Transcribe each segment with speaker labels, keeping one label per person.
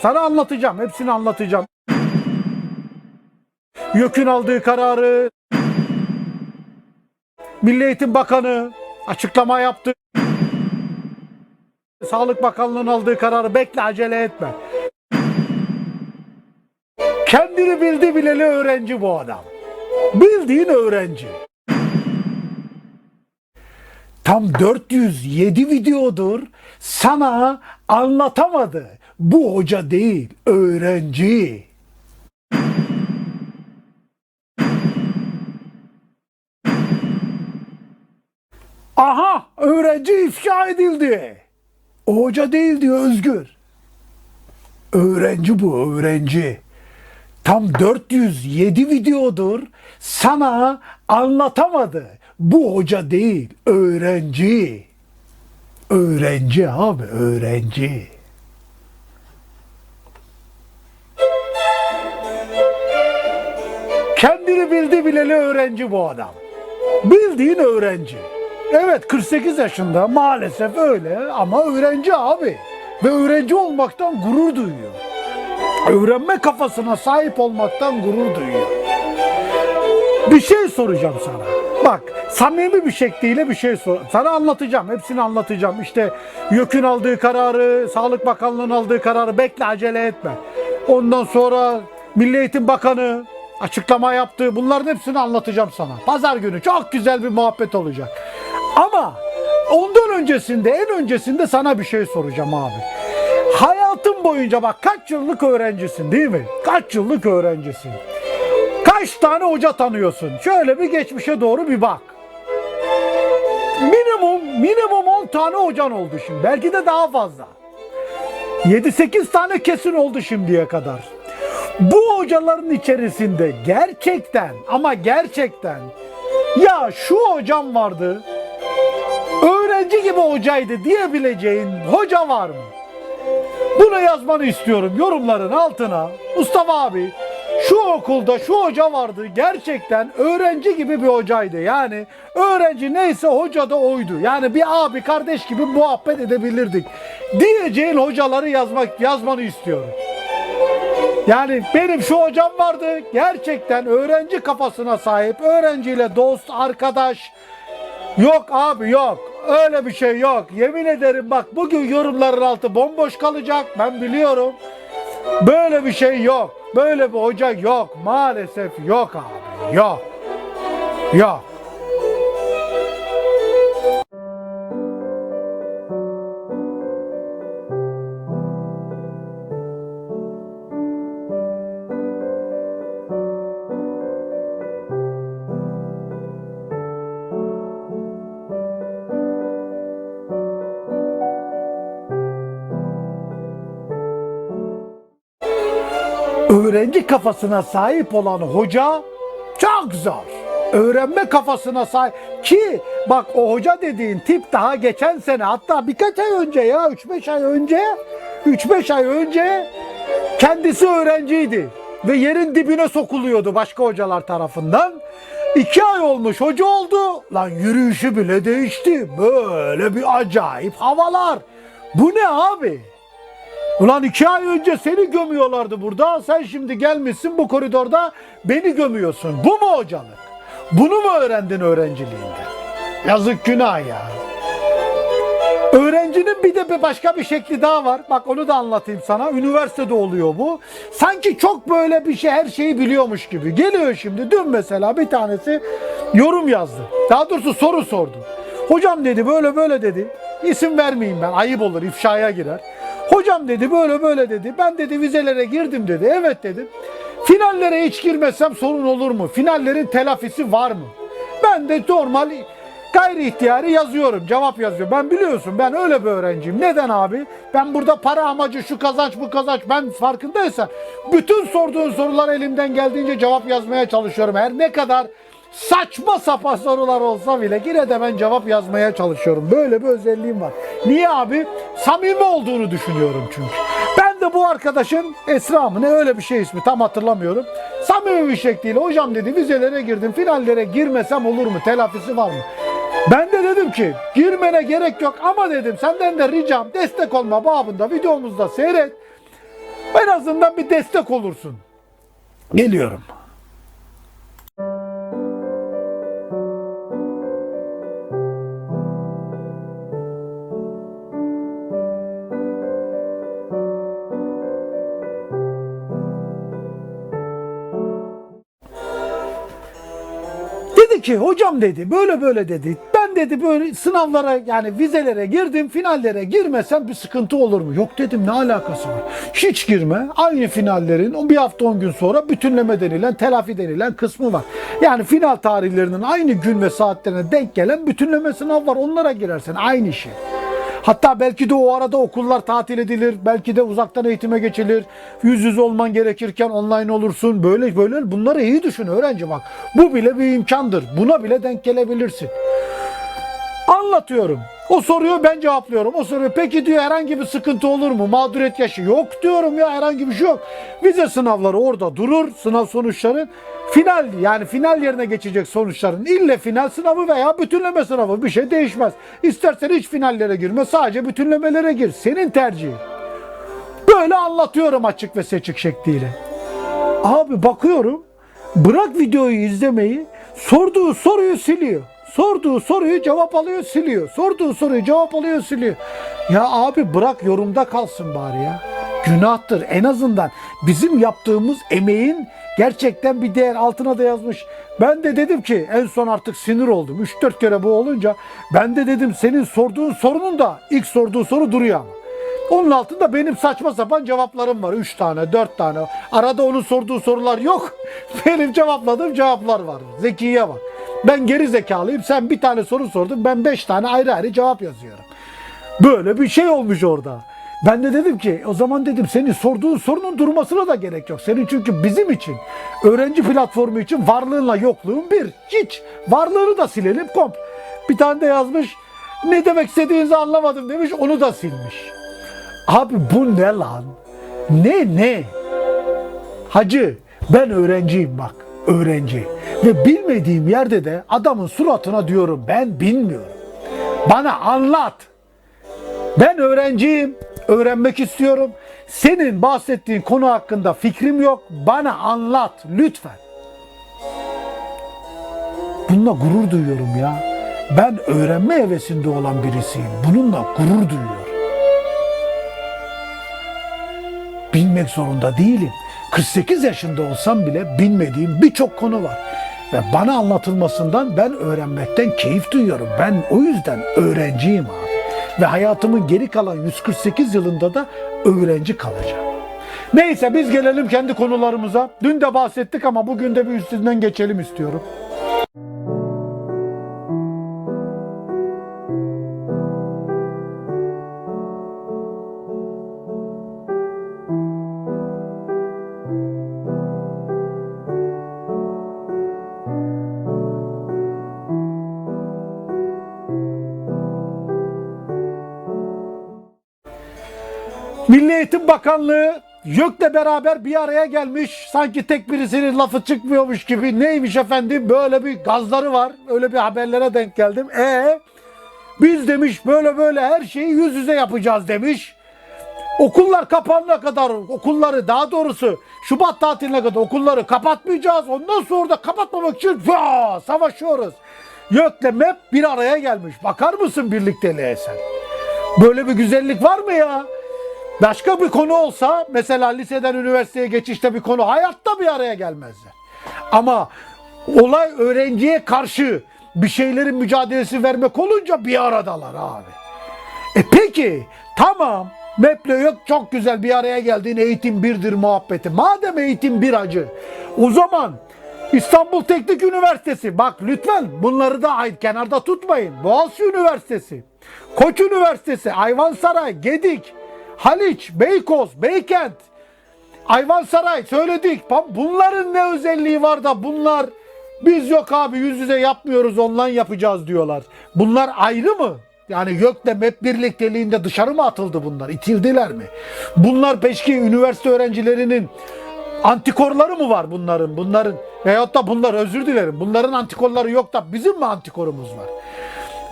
Speaker 1: Sana anlatacağım. Hepsini anlatacağım. YÖK'ün aldığı kararı Milli Eğitim Bakanı açıklama yaptı. Sağlık Bakanlığı'nın aldığı kararı bekle acele etme. Kendini bildi bileli öğrenci bu adam. Bildiğin öğrenci. Tam 407 videodur sana anlatamadı. Bu hoca değil, öğrenci. Aha, öğrenci ifşa edildi. O hoca değil diyor Özgür. Öğrenci bu, öğrenci. Tam 407 videodur sana anlatamadı. Bu hoca değil, öğrenci. Öğrenci abi, öğrenci. Kendini bildi bileli öğrenci bu adam. Bildiğin öğrenci. Evet 48 yaşında maalesef öyle ama öğrenci abi. Ve öğrenci olmaktan gurur duyuyor. Öğrenme kafasına sahip olmaktan gurur duyuyor. Bir şey soracağım sana. Bak samimi bir şekliyle bir şey sor. Sana anlatacağım. Hepsini anlatacağım. İşte YÖK'ün aldığı kararı, Sağlık Bakanlığı'nın aldığı kararı bekle acele etme. Ondan sonra Milli Eğitim Bakanı açıklama yaptı. Bunların hepsini anlatacağım sana. Pazar günü çok güzel bir muhabbet olacak. Ama ondan öncesinde en öncesinde sana bir şey soracağım abi. Hayatın boyunca bak kaç yıllık öğrencisin değil mi? Kaç yıllık öğrencisin? Kaç tane hoca tanıyorsun? Şöyle bir geçmişe doğru bir bak. Minimum minimum 10 tane hocan oldu şimdi. Belki de daha fazla. 7-8 tane kesin oldu şimdiye kadar. Bu hocaların içerisinde gerçekten ama gerçekten ya şu hocam vardı öğrenci gibi hocaydı diyebileceğin hoca var mı? Bunu yazmanı istiyorum yorumların altına. Mustafa abi şu okulda şu hoca vardı gerçekten öğrenci gibi bir hocaydı. Yani öğrenci neyse hoca da oydu. Yani bir abi kardeş gibi muhabbet edebilirdik. Diyeceğin hocaları yazmak yazmanı istiyorum. Yani benim şu hocam vardı gerçekten öğrenci kafasına sahip, öğrenciyle dost, arkadaş. Yok abi yok. Öyle bir şey yok. Yemin ederim bak bugün yorumların altı bomboş kalacak. Ben biliyorum. Böyle bir şey yok. Böyle bir hoca yok. Maalesef yok abi. Yok. Yok. Öğrenci kafasına sahip olan hoca çok zor. Öğrenme kafasına sahip ki bak o hoca dediğin tip daha geçen sene hatta birkaç ay önce ya 3-5 ay önce 3-5 ay önce kendisi öğrenciydi ve yerin dibine sokuluyordu başka hocalar tarafından. İki ay olmuş hoca oldu. Lan yürüyüşü bile değişti. Böyle bir acayip havalar. Bu ne abi? Ulan iki ay önce seni gömüyorlardı burada. Sen şimdi gelmişsin bu koridorda beni gömüyorsun. Bu mu hocalık? Bunu mu öğrendin öğrenciliğinde? Yazık günah ya. Öğrencinin bir de bir başka bir şekli daha var. Bak onu da anlatayım sana. Üniversitede oluyor bu. Sanki çok böyle bir şey her şeyi biliyormuş gibi. Geliyor şimdi. Dün mesela bir tanesi yorum yazdı. Daha doğrusu soru sordu. Hocam dedi böyle böyle dedi. İsim vermeyeyim ben. Ayıp olur ifşaya girer. Hocam dedi böyle böyle dedi. Ben dedi vizelere girdim dedi. Evet dedim. Finallere hiç girmesem sorun olur mu? Finallerin telafisi var mı? Ben de normal gayri ihtiyari yazıyorum. Cevap yazıyorum. Ben biliyorsun ben öyle bir öğrenciyim. Neden abi? Ben burada para amacı şu kazanç bu kazanç ben farkındaysan bütün sorduğun sorular elimden geldiğince cevap yazmaya çalışıyorum. Her ne kadar saçma sapan sorular olsa bile yine de ben cevap yazmaya çalışıyorum. Böyle bir özelliğim var. Niye abi? Samimi olduğunu düşünüyorum çünkü. Ben de bu arkadaşın Esra mı ne öyle bir şey ismi tam hatırlamıyorum. Samimi bir şekliyle hocam dedi vizelere girdim finallere girmesem olur mu? Telafisi var mı? Ben de dedim ki girmene gerek yok ama dedim senden de ricam destek olma babında videomuzda seyret. azından bir destek olursun. Geliyorum. Ki hocam dedi böyle böyle dedi. Ben dedi böyle sınavlara yani vizelere girdim finallere girmesem bir sıkıntı olur mu? Yok dedim ne alakası var? Hiç girme. Aynı finallerin bir hafta 10 gün sonra bütünleme denilen telafi denilen kısmı var. Yani final tarihlerinin aynı gün ve saatlerine denk gelen bütünleme sınav var. Onlara girersen aynı şey. Hatta belki de o arada okullar tatil edilir. Belki de uzaktan eğitime geçilir. Yüz yüze olman gerekirken online olursun. Böyle böyle bunları iyi düşün öğrenci bak. Bu bile bir imkandır. Buna bile denk gelebilirsin. Anlatıyorum. O soruyu ben cevaplıyorum. O soruyu peki diyor herhangi bir sıkıntı olur mu? Mağduriyet yaşı yok diyorum ya herhangi bir şey yok. Vize sınavları orada durur. Sınav sonuçları final yani final yerine geçecek sonuçların ille final sınavı veya bütünleme sınavı bir şey değişmez. İstersen hiç finallere girme sadece bütünlemelere gir. Senin tercihin. Böyle anlatıyorum açık ve seçik şekliyle. Abi bakıyorum bırak videoyu izlemeyi sorduğu soruyu siliyor. Sorduğu soruyu cevap alıyor siliyor. Sorduğu soruyu cevap alıyor siliyor. Ya abi bırak yorumda kalsın bari ya. Günahtır en azından bizim yaptığımız emeğin gerçekten bir değer altına da yazmış. Ben de dedim ki en son artık sinir oldum. 3-4 kere bu olunca ben de dedim senin sorduğun sorunun da ilk sorduğu soru duruyor ama. Onun altında benim saçma sapan cevaplarım var. Üç tane, dört tane. Arada onun sorduğu sorular yok. Benim cevapladığım cevaplar var. Zekiye bak. Ben geri zekalıyım. Sen bir tane soru sordun. Ben beş tane ayrı ayrı cevap yazıyorum. Böyle bir şey olmuş orada. Ben de dedim ki o zaman dedim senin sorduğun sorunun durmasına da gerek yok. Senin çünkü bizim için öğrenci platformu için varlığınla yokluğun bir. Hiç. Varlığını da silelim komple. Bir tane de yazmış ne demek istediğinizi anlamadım demiş onu da silmiş. Abi bu ne lan? Ne ne? Hacı ben öğrenciyim bak öğrenci. Ve bilmediğim yerde de adamın suratına diyorum ben bilmiyorum. Bana anlat. Ben öğrenciyim. Öğrenmek istiyorum. Senin bahsettiğin konu hakkında fikrim yok. Bana anlat lütfen. Bununla gurur duyuyorum ya. Ben öğrenme hevesinde olan birisiyim. Bununla gurur duyuyorum. bilmek zorunda değilim. 48 yaşında olsam bile bilmediğim birçok konu var. Ve bana anlatılmasından ben öğrenmekten keyif duyuyorum. Ben o yüzden öğrenciyim abi. Ve hayatımın geri kalan 148 yılında da öğrenci kalacağım. Neyse biz gelelim kendi konularımıza. Dün de bahsettik ama bugün de bir üstünden geçelim istiyorum. Bakanlığı YÖK'le beraber bir araya gelmiş. Sanki tek birisinin lafı çıkmıyormuş gibi. Neymiş efendim böyle bir gazları var. Öyle bir haberlere denk geldim. E biz demiş böyle böyle her şeyi yüz yüze yapacağız demiş. Okullar kapanana kadar okulları daha doğrusu Şubat tatiline kadar okulları kapatmayacağız. Ondan sonra da kapatmamak için vaa, savaşıyoruz. YÖK'le MEP bir araya gelmiş. Bakar mısın birlikteliğe sen? Böyle bir güzellik var mı ya? Başka bir konu olsa mesela liseden üniversiteye geçişte bir konu hayatta bir araya gelmezler. Ama olay öğrenciye karşı bir şeylerin mücadelesi vermek olunca bir aradalar abi. E peki tamam MEP'le yok çok güzel bir araya geldiğin eğitim birdir muhabbeti. Madem eğitim bir acı o zaman İstanbul Teknik Üniversitesi bak lütfen bunları da ay- kenarda tutmayın. Boğaziçi Üniversitesi, Koç Üniversitesi, Ayvansaray, Gedik, Haliç, Beykoz, Beykent, Ayvansaray söyledik. Bunların ne özelliği var da bunlar biz yok abi yüz yüze yapmıyoruz online yapacağız diyorlar. Bunlar ayrı mı? Yani YÖK'le MEP birlikteliğinde dışarı mı atıldı bunlar? İtildiler mi? Bunlar peşki üniversite öğrencilerinin antikorları mı var bunların? Bunların veyahut da bunlar özür dilerim. Bunların antikorları yok da bizim mi antikorumuz var?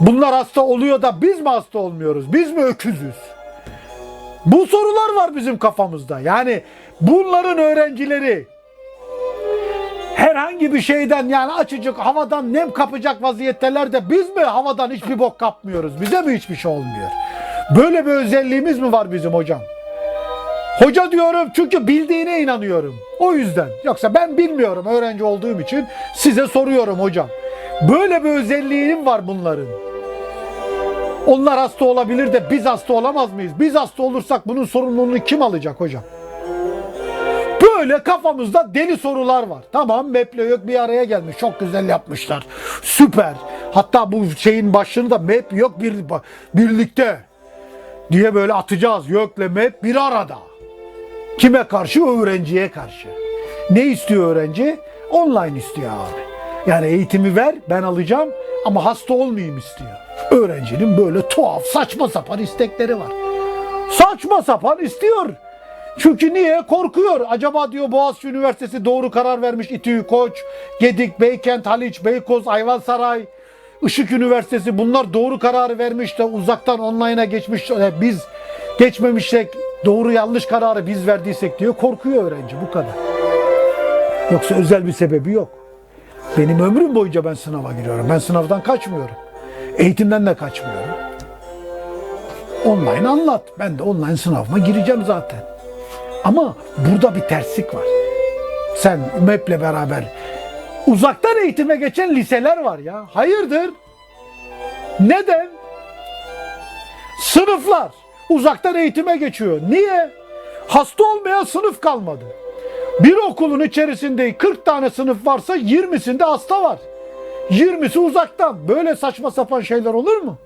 Speaker 1: Bunlar hasta oluyor da biz mi hasta olmuyoruz? Biz mi öküzüz? Bu sorular var bizim kafamızda. Yani bunların öğrencileri herhangi bir şeyden yani açıcık havadan nem kapacak vaziyettelerde biz mi havadan hiçbir bok kapmıyoruz? Bize mi hiçbir şey olmuyor? Böyle bir özelliğimiz mi var bizim hocam? Hoca diyorum çünkü bildiğine inanıyorum. O yüzden. Yoksa ben bilmiyorum öğrenci olduğum için size soruyorum hocam. Böyle bir özelliğim var bunların. Onlar hasta olabilir de biz hasta olamaz mıyız? Biz hasta olursak bunun sorumluluğunu kim alacak hocam? Böyle kafamızda deli sorular var. Tamam Map'le yok bir araya gelmiş. Çok güzel yapmışlar. Süper. Hatta bu şeyin başını da Map yok bir, birlikte diye böyle atacağız. Gökle Map bir arada. Kime karşı? Öğrenciye karşı. Ne istiyor öğrenci? Online istiyor abi. Yani eğitimi ver ben alacağım ama hasta olmayayım istiyor. Öğrencinin böyle tuhaf saçma sapan istekleri var. Saçma sapan istiyor. Çünkü niye? Korkuyor. Acaba diyor Boğaziçi Üniversitesi doğru karar vermiş. İTÜ, Koç, Gedik, Beykent, Haliç, Beykoz, Ayvansaray, Işık Üniversitesi bunlar doğru kararı vermiş de uzaktan online'a geçmiş. e, Biz geçmemişsek doğru yanlış kararı biz verdiysek diyor. Korkuyor öğrenci bu kadar. Yoksa özel bir sebebi yok. Benim ömrüm boyunca ben sınava giriyorum. Ben sınavdan kaçmıyorum. Eğitimden de kaçmıyorum. Online anlat. Ben de online sınavıma gireceğim zaten. Ama burada bir terslik var. Sen MEP'le beraber uzaktan eğitime geçen liseler var ya. Hayırdır? Neden? Sınıflar uzaktan eğitime geçiyor. Niye? Hasta olmayan sınıf kalmadı. Bir okulun içerisinde 40 tane sınıf varsa 20'sinde hasta var. 20'si uzaktan. Böyle saçma sapan şeyler olur mu?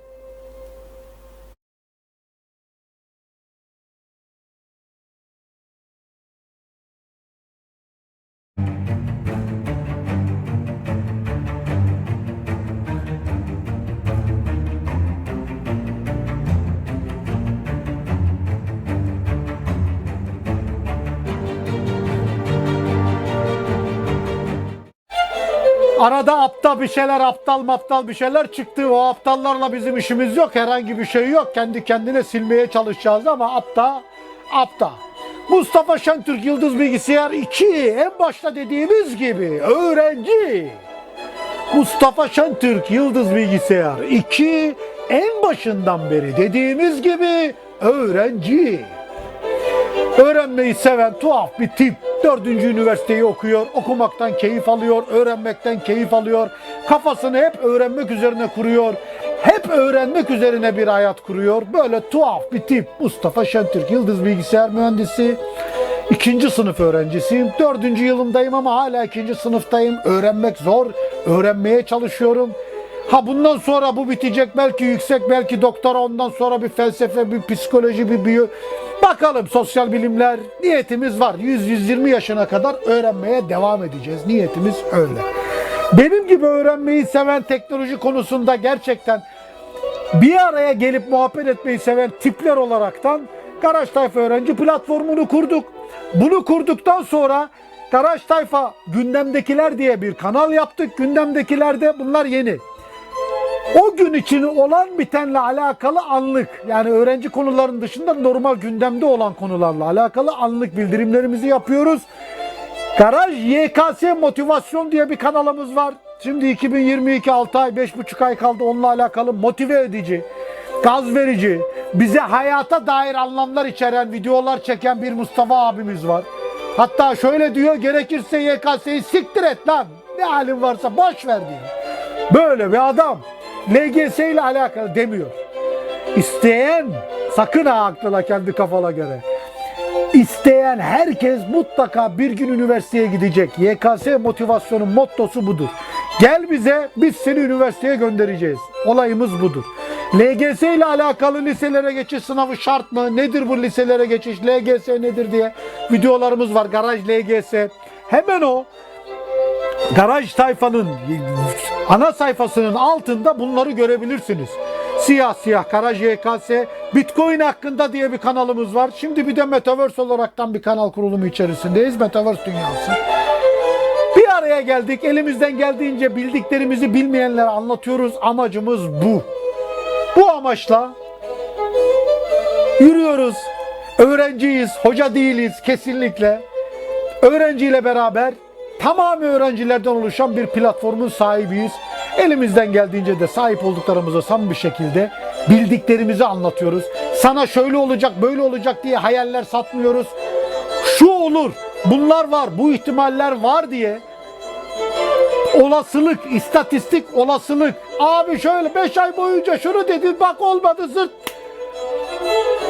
Speaker 1: Bir şeyler, aptal maptal bir şeyler çıktı. O aptallarla bizim işimiz yok. Herhangi bir şey yok. Kendi kendine silmeye çalışacağız ama apta, apta. Mustafa Şentürk Yıldız Bilgisayar 2. En başta dediğimiz gibi öğrenci. Mustafa Şentürk Yıldız Bilgisayar 2. En başından beri dediğimiz gibi öğrenci. Öğrenmeyi seven tuhaf bir tip. Dördüncü üniversiteyi okuyor, okumaktan keyif alıyor, öğrenmekten keyif alıyor. Kafasını hep öğrenmek üzerine kuruyor. Hep öğrenmek üzerine bir hayat kuruyor. Böyle tuhaf bir tip. Mustafa Şentürk, Yıldız Bilgisayar Mühendisi. İkinci sınıf öğrencisiyim. Dördüncü yılımdayım ama hala ikinci sınıftayım. Öğrenmek zor. Öğrenmeye çalışıyorum. Ha bundan sonra bu bitecek belki yüksek belki doktora ondan sonra bir felsefe bir psikoloji bir biyo bakalım sosyal bilimler niyetimiz var 100-120 yaşına kadar öğrenmeye devam edeceğiz niyetimiz öyle. Benim gibi öğrenmeyi seven teknoloji konusunda gerçekten bir araya gelip muhabbet etmeyi seven tipler olaraktan Garaj Tayfa Öğrenci platformunu kurduk. Bunu kurduktan sonra Garaj Tayfa Gündemdekiler diye bir kanal yaptık. Gündemdekilerde bunlar yeni. O gün için olan bitenle alakalı anlık yani öğrenci konularının dışında normal gündemde olan konularla alakalı anlık bildirimlerimizi yapıyoruz. Garaj YKS Motivasyon diye bir kanalımız var. Şimdi 2022 6 ay 5,5 ay kaldı onunla alakalı motive edici, gaz verici, bize hayata dair anlamlar içeren videolar çeken bir Mustafa abimiz var. Hatta şöyle diyor gerekirse YKS'yi siktir et lan. Ne halin varsa boş ver diyor. Böyle bir adam. LGS ile alakalı demiyor. İsteyen sakın ha aklına kendi kafana göre. İsteyen herkes mutlaka bir gün üniversiteye gidecek. YKS motivasyonun mottosu budur. Gel bize biz seni üniversiteye göndereceğiz. Olayımız budur. LGS ile alakalı liselere geçiş sınavı şart mı? Nedir bu liselere geçiş? LGS nedir diye videolarımız var. Garaj LGS. Hemen o Garaj Tayfa'nın ana sayfasının altında bunları görebilirsiniz. Siyah siyah Garaj YKS Bitcoin hakkında diye bir kanalımız var. Şimdi bir de Metaverse olaraktan bir kanal kurulumu içerisindeyiz. Metaverse dünyası. Bir araya geldik. Elimizden geldiğince bildiklerimizi bilmeyenlere anlatıyoruz. Amacımız bu. Bu amaçla yürüyoruz. Öğrenciyiz, hoca değiliz kesinlikle. Öğrenciyle beraber tamamı öğrencilerden oluşan bir platformun sahibiyiz. Elimizden geldiğince de sahip olduklarımıza samimi bir şekilde bildiklerimizi anlatıyoruz. Sana şöyle olacak, böyle olacak diye hayaller satmıyoruz. Şu olur, bunlar var, bu ihtimaller var diye olasılık, istatistik olasılık. Abi şöyle 5 ay boyunca şunu dedin bak olmadı zırt.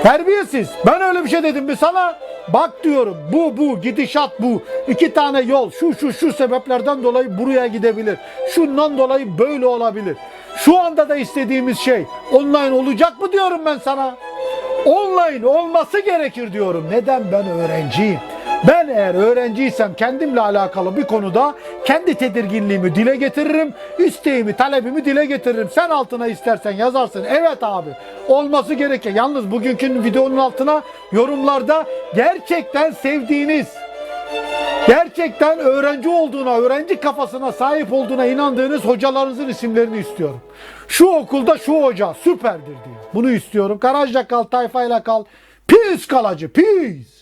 Speaker 1: Terbiyesiz. Ben öyle bir şey dedim mi sana? Bak diyorum bu bu gidişat bu. İki tane yol şu şu şu sebeplerden dolayı buraya gidebilir. Şundan dolayı böyle olabilir. Şu anda da istediğimiz şey online olacak mı diyorum ben sana. Online olması gerekir diyorum. Neden ben öğrenciyim? Ben eğer öğrenciysem kendimle alakalı bir konuda kendi tedirginliğimi dile getiririm. isteğimi, talebimi dile getiririm. Sen altına istersen yazarsın. Evet abi olması gerekir. Yalnız bugünkü videonun altına yorumlarda gerçekten sevdiğiniz, gerçekten öğrenci olduğuna, öğrenci kafasına sahip olduğuna inandığınız hocalarınızın isimlerini istiyorum. Şu okulda şu hoca süperdir diye. Bunu istiyorum. Garajda kal, tayfayla kal. Pis kalacı, pis.